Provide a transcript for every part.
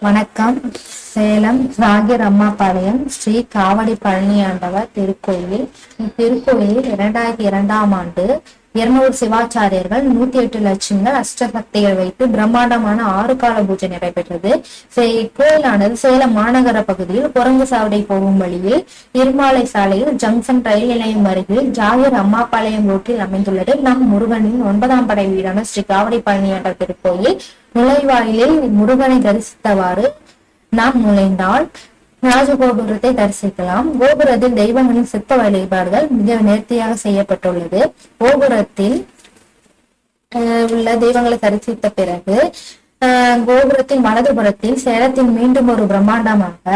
வணக்கம். சேலம் ராகிர் அம்மாபாளையம் ஸ்ரீ காவடி பழனி ஆண்டவர் திருக்கோயில். இத்திருக்கோயில் இரண்டாயிரத்தி இரண்டாம் ஆண்டு இருநூறு சிவாச்சாரியர்கள் நூத்தி எட்டு லட்சங்கள் அஷ்டசக்திகள் வைத்து பிரம்மாண்டமான ஆறு கால பூஜை நடைபெற்றது. இக்கோயிலானது சேலம் மாநகர பகுதியில் குரங்கு சாவடி போகும் வழியில் இருமாலை சாலையில் ஜங்ஷன் ரயில் நிலையம் அருகில் ஜாகிர் அம்மாபாளையம் ரோட்டில் அமைந்துள்ளது. நம் முருகனின் ஒன்பதாம் படை வீடான ஸ்ரீ காவடி பழனி ஆண்டவர் திருக்கோயில் நுழைவாயிலில் முருகனை தரிசித்தவாறு நாம் நுழைந்தால் ராஜகோபுரத்தை தரிசிக்கலாம். கோபுரத்தில் தெய்வங்களின் சித்த வழிபாடுகள் மிக நேர்த்தியாக செய்யப்பட்டுள்ளது. கோபுரத்தில் அஹ், உள்ள தெய்வங்களை தரிசித்த பிறகு அஹ், கோபுரத்தின் வலதுபுறத்தில் சேலத்தில் மீண்டும் ஒரு பிரம்மாண்டமாக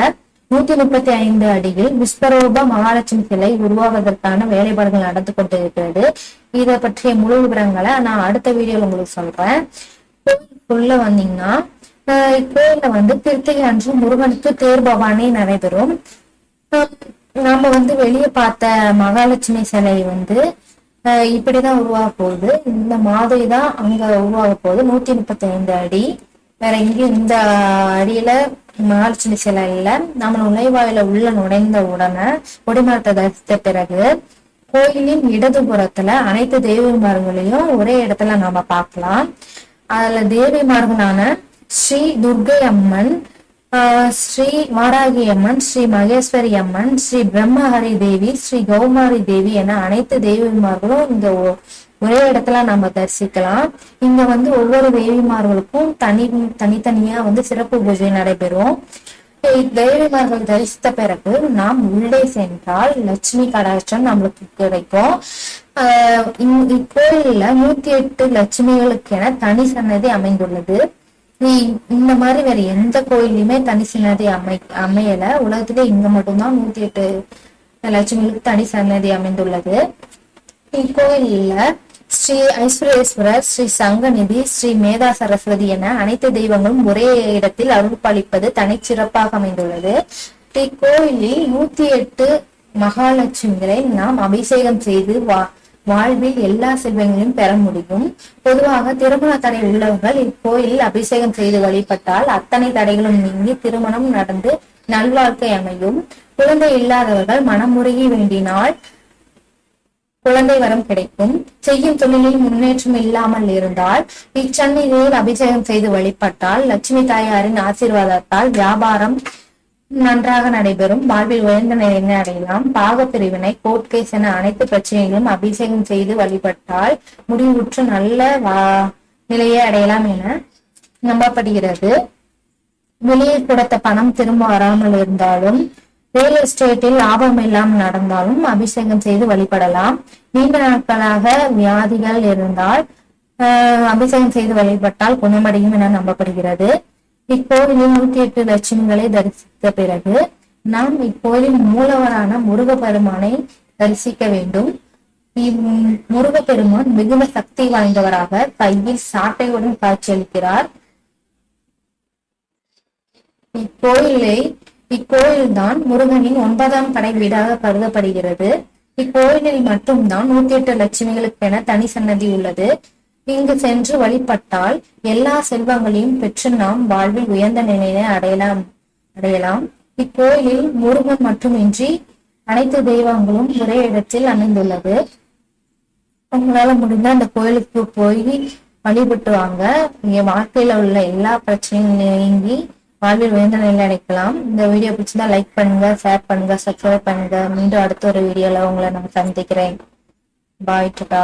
நூத்தி முப்பத்தி ஐந்து அடியில் விஸ்வரூப மகாலட்சுமி சிலை உருவாவதற்கான வேலைப்பாடுகள் நடந்து கொண்டிருக்கிறது. இதை பற்றிய முழு விவரங்களை நான் அடுத்த வீடியோல உங்களுக்கு சொல்றேன். கோயிலுக்குள்ள வந்தீங்கன்னா ஆஹ் வந்து கிருத்திகை அன்று முருகனுக்கு தேர் பவானே நடைபெறும். நம்ம நாம வந்து வெளியே பார்த்த மகாலட்சுமி சிலை வந்து இப்படிதான் உருவாக போகுது இந்த மாதிரி தான் அங்க உருவாக போகுது நூத்தி முப்பத்தி ஐந்து அடி. வேற எங்கேயும் இந்த அடியில மகாலட்சுமி சிலை இல்ல. நம்ம நுழைவாயில உள்ள நுழைந்த உடனே கொடிமரத்தை தரிசித்த பிறகு கோயிலின் இடதுபுறத்துல அனைத்து தேவிமார்களையும் ஒரே இடத்துல நாம பார்க்கலாம். அதுல தேவிமார்களான ஸ்ரீ துர்கை அம்மன் ஆஹ் ஸ்ரீ மாராகி அம்மன் ஸ்ரீ மகேஸ்வரி அம்மன் ஸ்ரீ பிரம்மஹரி தேவி ஸ்ரீ கௌமாரி தேவி என அனைத்து தேவிமார்களும் இங்க ஒ- ஒரே இடத்துல நம்ம தரிசிக்கலாம். இங்க வந்து ஒவ்வொரு தேவிமார்களுக்கும் தனி தனித்தனியா வந்து சிறப்பு பூஜை நடைபெறும். தேவிமார்கள் தரிசித்த பிறகு நாம் உள்ளே சென்றால் லட்சுமி கடாட்சம் நம்மளுக்கு கிடைக்கும். ஆஹ் இக்கோயில்ல நூத்தி எட்டு லட்சுமிகளுக்கு என தனி சன்னதி அமைந்துள்ளது. இந்த மாதிரி வேற எந்த கோயிலையுமே தனி சன்னதி அமை அமையல. உலகத்திலே இங்க மட்டும்தான் நூத்தி எட்டு லட்சுமிகளுக்கு தனி சன்னதி அமைந்துள்ளது. இக்கோயில்ல ஸ்ரீ ஐஸ்வரேஸ்வரர் ஸ்ரீ சங்கநிதி ஸ்ரீ மேதா சரஸ்வதி என அனைத்து தெய்வங்களும் ஒரே இடத்தில் அருள்பாலிப்பது தனிச்சிறப்பாக அமைந்துள்ளது. இக்கோயிலில் நூத்தி எட்டு மகாலட்சுமிகளை நாம் அபிஷேகம் செய்து வா வாழ்வில் எல்லா செல்வங்களையும் பெற முடியும். பொதுவாக திருமண தடை உள்ளவர்கள் இக்கோயிலில் அபிஷேகம் செய்து வழிபட்டால் அத்தனை தடைகளும் நீங்கி திருமணம் நடந்து நல்வாழ்க்கை அமையும். குழந்தை இல்லாதவர்கள் மனமுருகி வேண்டினால் குழந்தை வரம் கிடைக்கும். செய்யும் தொழிலில் முன்னேற்றம் இல்லாமல் இருந்தால் இச்சந்நிதியில் அபிஷேகம் செய்து வழிபட்டால் லட்சுமி தாயாரின் ஆசீர்வாதத்தால் வியாபாரம் நன்றாக நடைபெறும். வாழ்வில் உயர்ந்த நிலையை அடையலாம். பாக பிரிவினை கோர்ட் கேஸ் என அனைத்து பிரச்சனைகளும் அபிஷேகம் செய்து வழிபட்டால் முடிவுற்று நல்ல வா- நிலையை அடையலாம் என நம்பப்படுகிறது. வெளியே கொடுத்த பணம் திரும்ப வராமல் இருந்தாலும் ரியல் எஸ்டேட்டில் லாபம் இல்லாமல் நடந்தாலும் அபிஷேகம் செய்து வழிபடலாம். நீண்ட நாட்களாக வியாதிகள் இருந்தால் ஆஹ், அபிஷேகம் செய்து வழிபட்டால் குணமடையும் என நம்பப்படுகிறது. இக்கோவிலில் நூத்தி எட்டு லட்சுமிகளை தரிசித்த பிறகு நாம் இக்கோயிலின் மூலவரான முருகப்பெருமானை தரிசிக்க வேண்டும். இம் முருகப்பெருமான் மிகுந்த சக்தி வாய்ந்தவராக கையில் சாட்டையுடன் காட்சியளிக்கிறார். இக்கோயிலை இக்கோயில்தான் முருகனின் ஒன்பதாம் படை வீடாக கருதப்படுகிறது. இக்கோயிலில் மட்டும்தான் நூத்தி எட்டு லட்சுமிகளுக்கென தனி சன்னதி உள்ளது. இங்கு சென்று வழிபட்டால் எல்லா செல்வங்களையும் பெற்று நாம் வாழ்வில் உயர்ந்த நிலையை அடையலாம். அடையலாம். இக்கோயிலில் முருகன் மட்டுமின்றி அனைத்து தெய்வங்களும் ஒரே இடத்தில் அமைந்துள்ளது உங்களால முடிந்தா அந்த கோயிலுக்கு போய் வழிபட்டு வாங்க இங்க வாழ்க்கையில உள்ள எல்லா பிரச்சனையும் நீங்கி வாழ்வில் உயர்ந்த நிலை அடைக்கலாம். இந்த வீடியோ பிடிச்சிருந்தா லைக் பண்ணுங்க ஷேர் பண்ணுங்க சப்ஸ்கிரைப் பண்ணுங்க. மீண்டும் அடுத்த ஒரு வீடியோல உங்களை நான் சந்திக்கிறேன். பாய் டாடா.